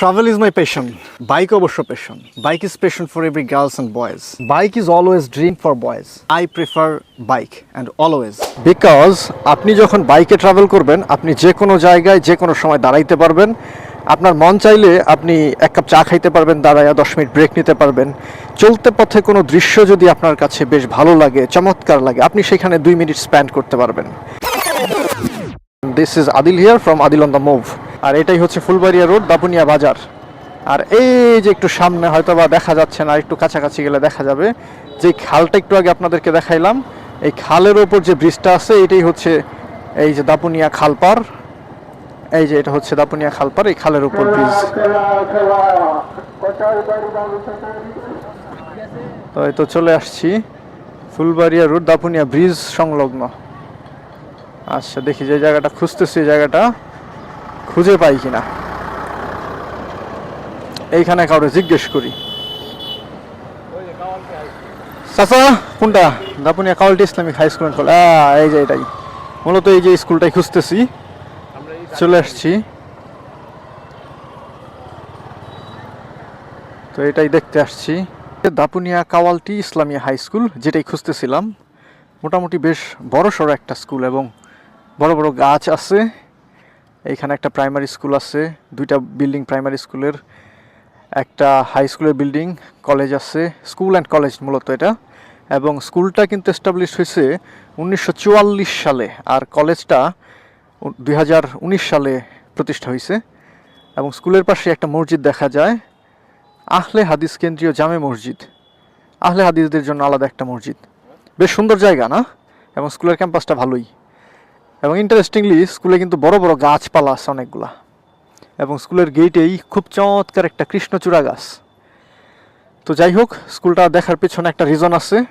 Travel is my passion. Bike অবশ্য passion. Bike is passion for every girls and boys. Bike is always dream for boys. I prefer bike and always. Because আপনি যখন বাইকে travel করবেন, আপনি যে কোনো জায়গায়, যে কোনো সময় দাঁড়াইতে পারবেন আপনার মন চাইলে আপনি এক কাপ চা খাইতে পারবেন দাঁড়ায়া দশ মিনিট ব্রেক নিতে পারবেন চলতে পথে কোনো দৃশ্য যদি আপনার কাছে বেশ ভালো লাগে, চমৎকার লাগে, আপনি সেখানে দুই মিনিট স্প্যান্ড করতে পারবেন this is Adil here from Adil on the move আর এটাই হচ্ছে ফুলবাড়িয়া রোড দাপুনিয়া বাজার। আর এই যে একটু সামনে হয়তো বা দেখা যাচ্ছে না, একটু কাছাকাছি গেলে দেখা যাবে। যে খালটা একটু আগে আপনাদেরকে দেখাইলাম, এই খালের ওপর যে ব্রিজটা আছে, এটাই হচ্ছে এই যে দাপুনিয়া খালপার এই যে এটা হচ্ছে দাপুনিয়া খালপার এই খালের উপর ব্রিজ। তো এই তো চলে আসছি, ফুলবাড়িয়া রোড, দাপুনিয়া ব্রিজ সংলগ্ন। আচ্ছা দেখি যে জায়গাটা খুঁজতেছি এই জায়গাটা। খুঁজে পাই কিনা। এইখানে কাউরে জিজ্ঞেস করি। চাচা, কোনটা? Dapunia Kawalti Islamic high school and এই যে এটাই। মূলত এই যে স্কুলটাই খুঁজতেছি। চলে আসছি। তো এটাই দেখতে আসছি। দাপুনিয়া কাওয়ালটি ইসলামিয়া হাই স্কুল, যেটাই খুঁজতেছিলাম। মোটামুটি বেশ বড় সড়ো একটা স্কুল এবং বড় বড় গাছ আছে। এইখানে একটা প্রাইমারি স্কুল আছে, দুইটা বিল্ডিং প্রাইমারি স্কুলের একটা হাই স্কুলের বিল্ডিং কলেজ আছে স্কুল অ্যান্ড কলেজ মূলত এটা। এবং স্কুলটা কিন্তু এস্টাবলিশ হয়েছে উনিশশো চুয়াল্লিশ সালে, আর কলেজটা দু হাজার উনিশ সালে প্রতিষ্ঠা হয়েছে। এবং স্কুলের পাশে একটা মসজিদ দেখা যায়, আহলে হাদিস কেন্দ্রীয় জামে মসজিদ। আহলে হাদিসদের জন্য আলাদা একটা মসজিদ। বেশ সুন্দর জায়গা না? এবং স্কুলের ক্যাম্পাসটা ভালোই। এবং ইন্টারেস্টিংলি স্কুলে কিন্তু বড় বড় গাছপালা আছে অনেকগুলা। এবং স্কুলের গেটেই খুব চমৎকার একটা কৃষ্ণচূড়া গাছ। তো যাই হোক স্কুলটা দেখার পেছনে একটা রিজন আছে।